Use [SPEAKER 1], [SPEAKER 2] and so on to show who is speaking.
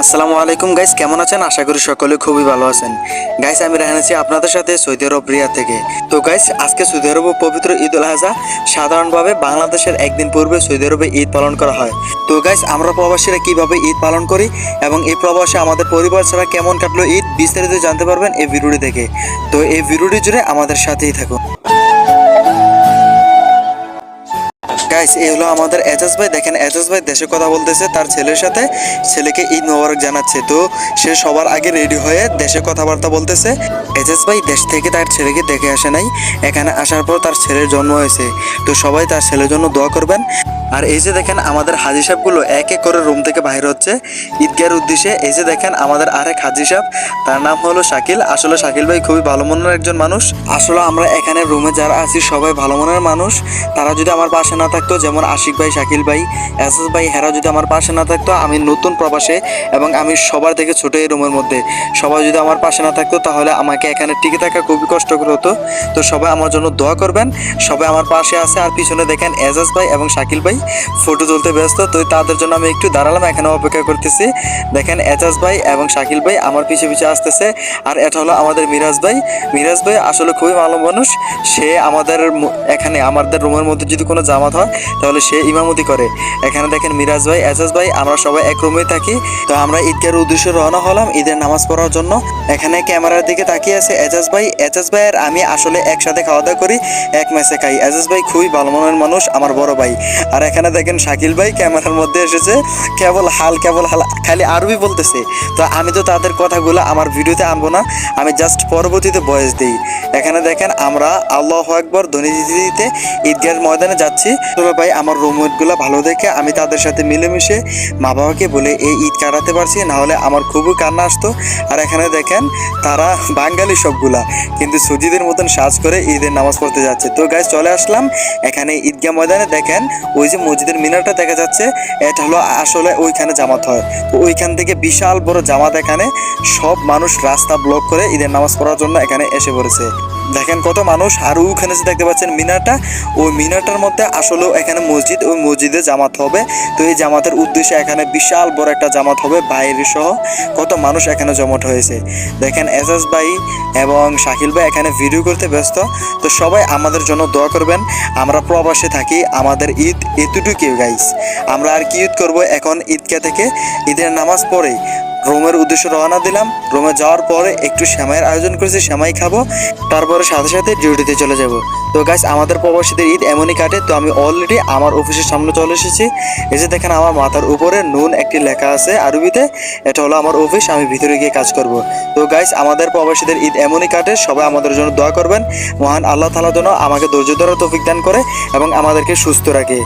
[SPEAKER 1] আসসালামু আলাইকুম গাইস, কেমন আছেন? আশা করি সকলে খুবই ভালো আছেন। গাইস, আমি রেহান আছি আপনাদের সাথে সৌদি আরব রিয়া থেকে। তো গাইস, আজকে সৌদি আরব পবিত্র ঈদ উল আজহা সাধারণভাবে বাংলাদেশের একদিন পূর্বে সৌদি আরবে ঈদ পালন করা হয়। তো গাইস, আমরা প্রবাসীরা কীভাবে ঈদ পালন করি এবং এই প্রবাসে আমাদের পরিবার ছাড়া কেমন কাটলো ঈদ, বিস্তারিত জানতে পারবেন এই ভিডিওটি থেকে তো এই ভিডিওটি জুড়ে আমাদের সাথেই থাকুন। গাইস এই হলো আমাদের এজাজ ভাই। দেখেন এজাজ ভাই দেশে কথা বলতেছে, তার ছেলের সাথে। ছেলেকে ঈদ মোবারক জানাচ্ছে। তো সে সবার আগে রেডি হয়ে দেশে কথাবার্তা বলতেছে। এজাজ ভাই দেশ থেকে তার ছেলেকে দেখে আসে নাই। এখানে আসার পর তার ছেলের জন্ম হয়েছে। তো সবাই তার ছেলের জন্য দোয়া করবেন। আর এই যে দেখেন, আমাদের হাজি সাহেবগুলো এক এক করে রুম থেকে বাইরে হচ্ছে। ঈদগাহের উদ্দেশ্যে এই যে দেখেন, আমাদের আরেক হাজি সাহেব। তার নাম হলো শাকিল। আসলে শাকিল ভাই খুবই ভালো মনের একজন মানুষ। আসলে আমরা এখানে রুমে যারা আছি, সবাই ভালো মনের মানুষ। তারা যদি আমার পাশে না থাকতো, যেমন আশিক ভাই, শাকিল ভাই, এস এস ভাই হেরা যদি আমার পাশে না থাকতো, আমি নতুন প্রবাসে এবং আমি সবার থেকে ছোট এই রুমের মধ্যে। সবাই যদি আমার পাশে না থাকতো, তাহলে আমাকে এখানে টিকে থাকা খুবই কষ্টকর হতো। তো সবাই আমার জন্য দোয়া করবেন, সবাই আমার পাশে আছে আর পিছনে দেখেন এজাজ ভাই এবং শাকিল ভাই ফটো তুলতে ব্যস্ত, তো তাদের জন্য আমি একটু দাঁড়ালাম এখানে অপেক্ষা করতেছি। দেখেন এজাজ ভাই এবং শাকিল ভাই আমার পিছে পিছে আসতেছে, আর এটা হলো আমাদের মিরাজ ভাই। মিরাজ ভাই আসলে খুবই ভালো মানুষ, সে আমাদের এখানে আমাদের রুমের মধ্যে যদি কোনো জামাত হয় তাহলে সে ইমামতি করে। এখানে দেখেন মিরাজ ভাই, এজাজ ভাই, আমরা সবাই এক রুমেই থাকি। তো আমরা ঈদগার উদ্দেশ্যে রওনা হলাম ঈদের নামাজ পড়ার জন্য। এখানে ক্যামেরার দিকে তাকিয়ে আছে এজাজ ভাই। এজাজ ভাই আর আমি আসলে একসাথে খাওয়া দাওয়া করি, এক মেসে খাই। এজাজ ভাই খুবই ভালো মনের মানুষ, আমার বড় ভাই। আর এখানে দেখেন শাকিল ভাই ক্যামেরার মধ্যে এসেছে। কেবল হাল কেবল হাল, খালি আরবি বলতেছে। তো আমি তো তাদের কথাগুলো আমার ভিডিওতে আনব না, আমি জাস্ট পরবর্তীতে বয়স দিই। এখানে দেখেন আমরা আল্লাহ আকবর ধ্বনি দিতে ঈদগাহের ময়দানে যাচ্ছি। তো ভাই, আমার রুমমেটগুলো ভালো দেখে আমি তাদের সাথে মিলেমিশে মা বাবাকে বলে এই ঈদ কাটাতে পারছি, না হলে আমার খুবই কান্না আসতো। আর এখানে দেখেন, তারা বাঙালি সবগুলা, কিন্তু সুজিদের মতন সাজ করে ঈদের নামাজ পড়তে যাচ্ছে। তো গাইজ চলে আসলাম এখানে ঈদগাহ ময়দানে। দেখেন, ওই যে মসজিদের মিনারটা দেখা যাচ্ছে, এটা হলো আসলে ওইখানে জামাত হয়। তো ওইখান থেকে বিশাল বড় জামাত এখানে। সব মানুষ রাস্তা ব্লক করে ঈদের নামাজ পড়ার জন্য এখানে এসে পড়েছে। দেখেন কত মানুষ আর ওখানে যে দেখতে পাচ্ছেন মিনারটা। ওই মিনারটার মধ্যে আসলেও এখানে মসজিদ, ওই মসজিদে জামাত হবে। তো এই জামাতের উদ্দেশ্যে এখানে বিশাল বড় একটা জামাত হবে বাইরে সহ। কত মানুষ এখানে জমাট হয়েছে। দেখেন এজাজ ভাই এবং শাকিল ভাই এখানে ভিডিও করতে ব্যস্ত। তো সবাই আমাদের জন্য দোয়া করবেন। আমরা প্রবাসে থাকি, আমাদের ঈদ এতটুকুই গাইস আমরা আর কি ঈদ করব এখন ঈদকে থেকে? ঈদের নামাজ পড়ে। রোমের উদ্দেশ্যে রওনা দিলাম। রোমে যাওয়ার পরে একটু শ্যামাইয়ের আয়োজন করেছি শ্যামাই খাব। তারপরে সাথে সাথে ডিউটিতে চলে যাব। তো গাইস আমাদের প্রবাসীদের ঈদ এমনই কাটে, তো আমি অলরেডি আমার অফিসের সামনে চলে এসেছি। এসে দেখেন আমার মাথার উপরে নুন একটি লেখা আছে আরবিতে, এটা হলো আমার অফিস আমি ভিতরে গিয়ে কাজ করব। তো গাইস আমাদের প্রবাসীদের ঈদ এমনই কাটে, সবাই আমাদের জন্য দোয়া করবেন। মহান আল্লাহ তালা যেন আমাকে ধৈর্য ধরার তৌফিক দান করে এবং আমাদেরকে সুস্থ রাখে।